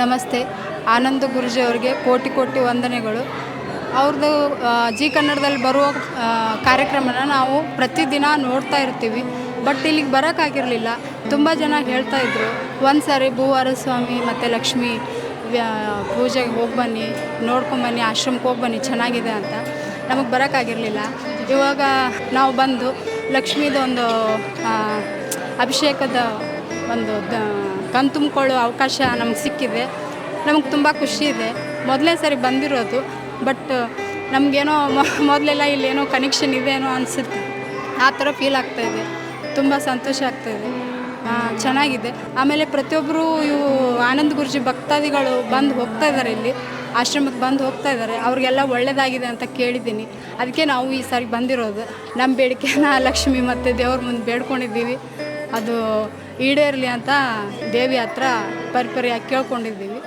ನಮಸ್ತೆ. ಆನಂದ ಗುರುಜಿ ಅವರಿಗೆ ಕೋಟಿ ಕೋಟಿ ವಂದನೆಗಳು. ಅವ್ರದ್ದು ಜಿ ಕನ್ನಡದಲ್ಲಿ ಬರುವ ಕಾರ್ಯಕ್ರಮನ ನಾವು ಪ್ರತಿದಿನ ನೋಡ್ತಾ ಇರ್ತೀವಿ. ಬಟ್ ಇಲ್ಲಿಗೆ ಬರೋಕ್ಕಾಗಿರಲಿಲ್ಲ. ತುಂಬ ಜನ ಹೇಳ್ತಾ ಇದ್ರು, ಒಂದು ಸಾರಿ ಭೂವಾರ ಸ್ವಾಮಿ ಮತ್ತು ಲಕ್ಷ್ಮಿ ಪೂಜೆಗೆ ಹೋಗಿ ಬನ್ನಿ ನೋಡ್ಕೊಂಬನ್ನಿ ಆಶ್ರಮಕ್ಕೆ ಹೋಗಿ ಬನ್ನಿ, ಚೆನ್ನಾಗಿದೆ ಅಂತ. ನಮಗೆ ಬರೋಕ್ಕಾಗಿರಲಿಲ್ಲ. ಇವಾಗ ನಾವು ಬಂದು ಲಕ್ಷ್ಮೀದೊಂದು ಅಭಿಷೇಕದ ಒಂದು ಕಣ್ ತುಂಬಿಕೊಳ್ಳೋ ಅವಕಾಶ ನಮ್ಗೆ ಸಿಕ್ಕಿದೆ. ನಮಗೆ ತುಂಬ ಖುಷಿ ಇದೆ. ಮೊದಲೇ ಸರಿ ಬಂದಿರೋದು, ಬಟ್ ನಮಗೇನೋ ಮೊದಲೆಲ್ಲ ಇಲ್ಲೇನೋ ಕನೆಕ್ಷನ್ ಇದೆನೋ ಅನಿಸುತ್ತೆ. ಆ ಥರ ಫೀಲ್ ಆಗ್ತಾಯಿದೆ ತುಂಬ ಸಂತೋಷ ಆಗ್ತಾಯಿದೆ ಚೆನ್ನಾಗಿದೆ. ಆಮೇಲೆ ಪ್ರತಿಯೊಬ್ಬರು ಇವು ಆನಂದ್ ಗುರುಜಿ ಭಕ್ತಾದಿಗಳು ಬಂದು ಹೋಗ್ತಾ ಇದ್ದಾರೆ ಇಲ್ಲಿ, ಆಶ್ರಮಕ್ಕೆ ಬಂದು ಹೋಗ್ತಾ ಇದ್ದಾರೆ ಅವ್ರಿಗೆಲ್ಲ ಒಳ್ಳೆಯದಾಗಿದೆ ಅಂತ ಕೇಳಿದ್ದೀನಿ. ಅದಕ್ಕೆ ನಾವು ಈ ಸಾರಿ ಬಂದಿರೋದು. ನಮ್ಮ ಬೇಡಿಕೆನ ಲಕ್ಷ್ಮಿ ಮತ್ತು ದೇವ್ರ ಮುಂದೆ ಬೇಡ್ಕೊಂಡಿದ್ದೀವಿ. ಅದು ಈಡೇರಲಿ ಅಂತ ದೇವಿ ಹತ್ರ ಪರಿಪರಿಯಾಗಿ ಕೇಳ್ಕೊಂಡಿದ್ದೀವಿ.